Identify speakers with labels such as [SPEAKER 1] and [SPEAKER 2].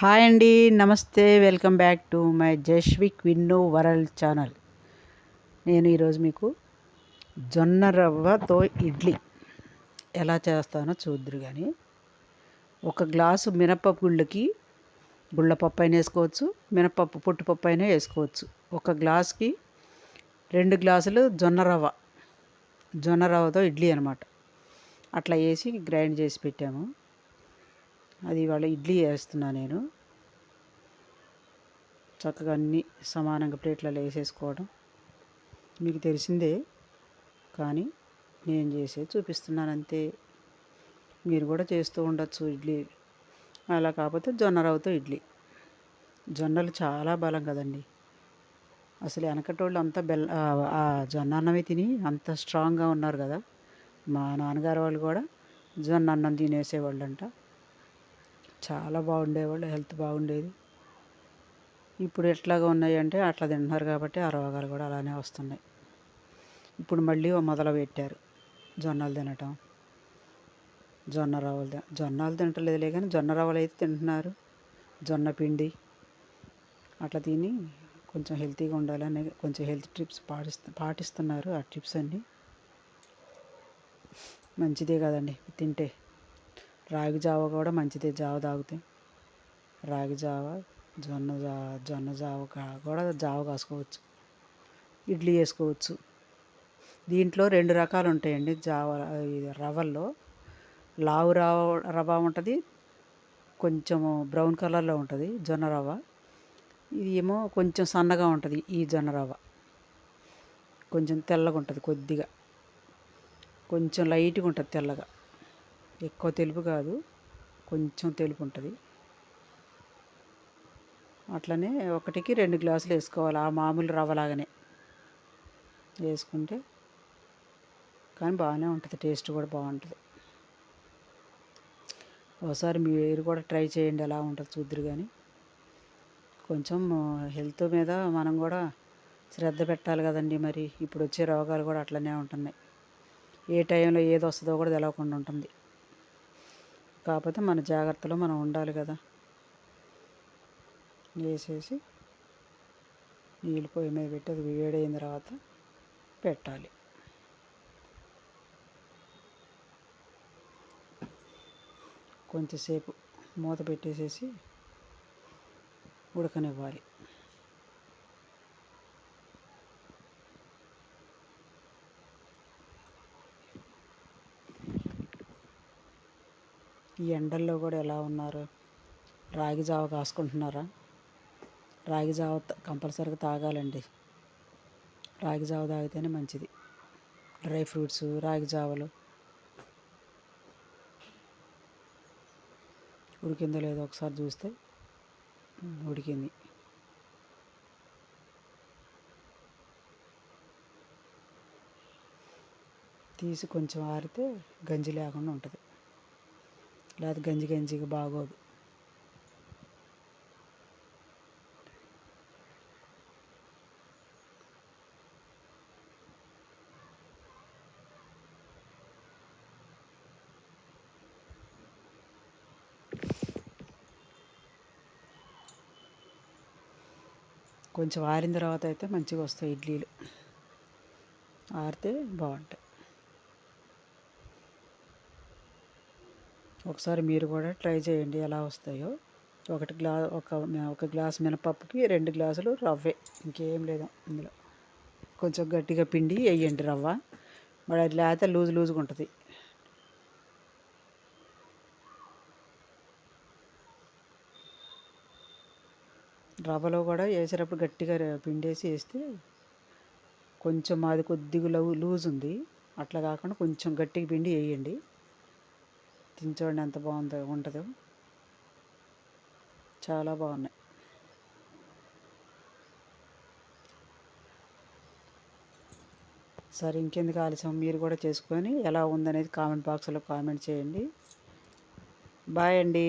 [SPEAKER 1] Hi అండి నమస్తే welcome back to my జస్విక్ విన్నో వరల్డ్ ఛానల్. నేను ఈరోజు మీకు జొన్న రవ్వతో ఇడ్లీ ఎలా చేస్తానో చూద్దరు కానీ ఒక గ్లాసు మినపప్పు గుళ్ళకి గుళ్ళపప్పు అయినా వేసుకోవచ్చు మినపప్పు పొట్టుపప్పు అయినా వేసుకోవచ్చు. ఒక గ్లాస్కి రెండు గ్లాసులు జొన్న రవ్వ జొన్న రవ్వతో ఇడ్లీ అనమాట అట్లా వేసి గ్రైండ్ చేసి పెట్టాము. అది ఇవాళ ఇడ్లీ వేస్తున్నా నేను. చక్కగా అన్నీ సమానంగా ప్లేట్లలో వేసేసుకోవడం. మీకు తెలిసిందే కానీ నేను చేసే చూపిస్తున్నాను అంతే. మీరు కూడా చేస్తూ ఉండొచ్చు ఇడ్లీ. అలా కాకపోతే జొన్న రవ్వతో ఇడ్లీ. జొన్నలు చాలా బలం కదండి. అసలు వెనకటోళ్ళు అంతా బెల్ల ఆ జొన్న అన్నమే తిని అంత స్ట్రాంగ్గా ఉన్నారు కదా. మా నాన్నగారు వాళ్ళు కూడా జొన్న అన్నం తినేసేవాళ్ళు అంట చాలా బాగుండేవాళ్ళు హెల్త్ బాగుండేది. ఇప్పుడు ఎట్లాగా ఉన్నాయి అంటే అట్లా తింటున్నారు కాబట్టి ఆ రోగాలు కూడా అలానే వస్తున్నాయి. ఇప్పుడు మళ్ళీ మొదలు పెట్టారు. జొన్నలు తినటం. జొన్న రవ్వలు జొన్నలు తింటలేదులే కానీ జొన్న రవ్వలు అయితే తింటున్నారు. జొన్న పిండి. అట్లా తిని కొంచెం హెల్తీగా ఉండాలని కొంచెం హెల్త్ ట్రిప్స్ పాటిస్తు పాటిస్తున్నారు ఆ టిప్స్ అన్నీ. మంచిదే కదండి తింటే. రాగి జావ కూడా మంచిదే జావ తాగితే. రాగి జావ జొన్న జా జొన్న జావ కూడా జావ కాసుకోవచ్చు. ఇడ్లీ వేసుకోవచ్చు దీంట్లో రెండు రకాలు ఉంటాయండి జావ రవ్వల్లో. లావు రవ్వ రవ్వ ఉంటుంది కొంచెం బ్రౌన్ కలర్లో ఉంటుంది జొన్న రవ్వ. ఇది ఏమో కొంచెం సన్నగా ఉంటుంది ఈ జొన్న రవ్వ. కొంచెం తెల్లగా ఉంటుంది కొద్దిగా. కొంచెం లైట్గా ఉంటుంది తెల్లగా. ఎక్కువ తెలుపు కాదు కొంచెం తెలుపు ఉంటుంది. అట్లనే ఒకటికి రెండు గ్లాసులు వేసుకోవాలి ఆ మామూలు రవ్వలాగానే వేసుకుంటే కానీ బాగానే ఉంటుంది టేస్ట్ కూడా బాగుంటుంది. ఒకసారి మీరు కూడా ట్రై చేయండి ఎలా ఉంటుంది చూద్దరు కానీ కొంచెం హెల్త్ మీద మనం కూడా శ్రద్ధ పెట్టాలి కదండి మరి. ఇప్పుడు వచ్చే రోగాలు కూడా అట్లనే ఉంటున్నాయి. ఏ టైంలో ఏది వస్తుందో కూడా తెలవకుండా ఉంటుంది. కాకపోతే మన జాగ్రత్తలో మనం ఉండాలి కదా. వేసేసి నీళ్ళు పొయ్యి మీద పెట్టి అది వేడైన తర్వాత పెట్టాలి. కొంచెంసేపు మూత పెట్టేసేసి ఉడకనివ్వాలి. ఈ ఎండల్లో కూడా ఎలా ఉన్నారు? రాగి జావ కాసుకుంటున్నారా? రాగి జావ కంపల్సరీగా తాగాలండి. రాగి జావ తాగితేనే మంచిది. డ్రై ఫ్రూట్స్ రాగి జావలు. ఉడికిందో లేదో ఒకసారి చూస్తే ఉడికింది. తీసి కొంచెం ఆరితే గంజి లేకుండా ఉంటుంది. లేకపోతే గంజి గంజిగా బాగోదు. కొంచెం ఆరిన తర్వాత అయితే మంచిగా వస్తాయి ఇడ్లీలు. ఆరితే బాగుంటాయి. ఒకసారి మీరు కూడా ట్రై చేయండి ఎలా వస్తాయో. ఒకటి గ్లా ఒక ఒక గ్లాస్ మినపప్పుకి రెండు గ్లాసులు రవ్వే. ఇంకేం లేదు ఇందులో. కొంచెం గట్టిగా పిండి వేయండి రవ్వ. మరి అది లేకపోతే లూజ్ లూజ్గా ఉంటుంది. రవ్వలో కూడా వేసేటప్పుడు గట్టిగా పిండేసి వేస్తే కొంచెం అది కొద్దిగా లూజ్ ఉంది. అట్లా కాకుండా కొంచెం గట్టిగా పిండి వేయండి. తిని చూడండి ఎంత బాగుందో ఉంటుందో. చాలా బాగున్నాయి. సరే ఇంకెందుకు ఆలస్యం? మీరు కూడా చేసుకొని ఎలా ఉందనేది కామెంట్ బాక్స్లో కామెంట్ చేయండి. బాయ్ అండి.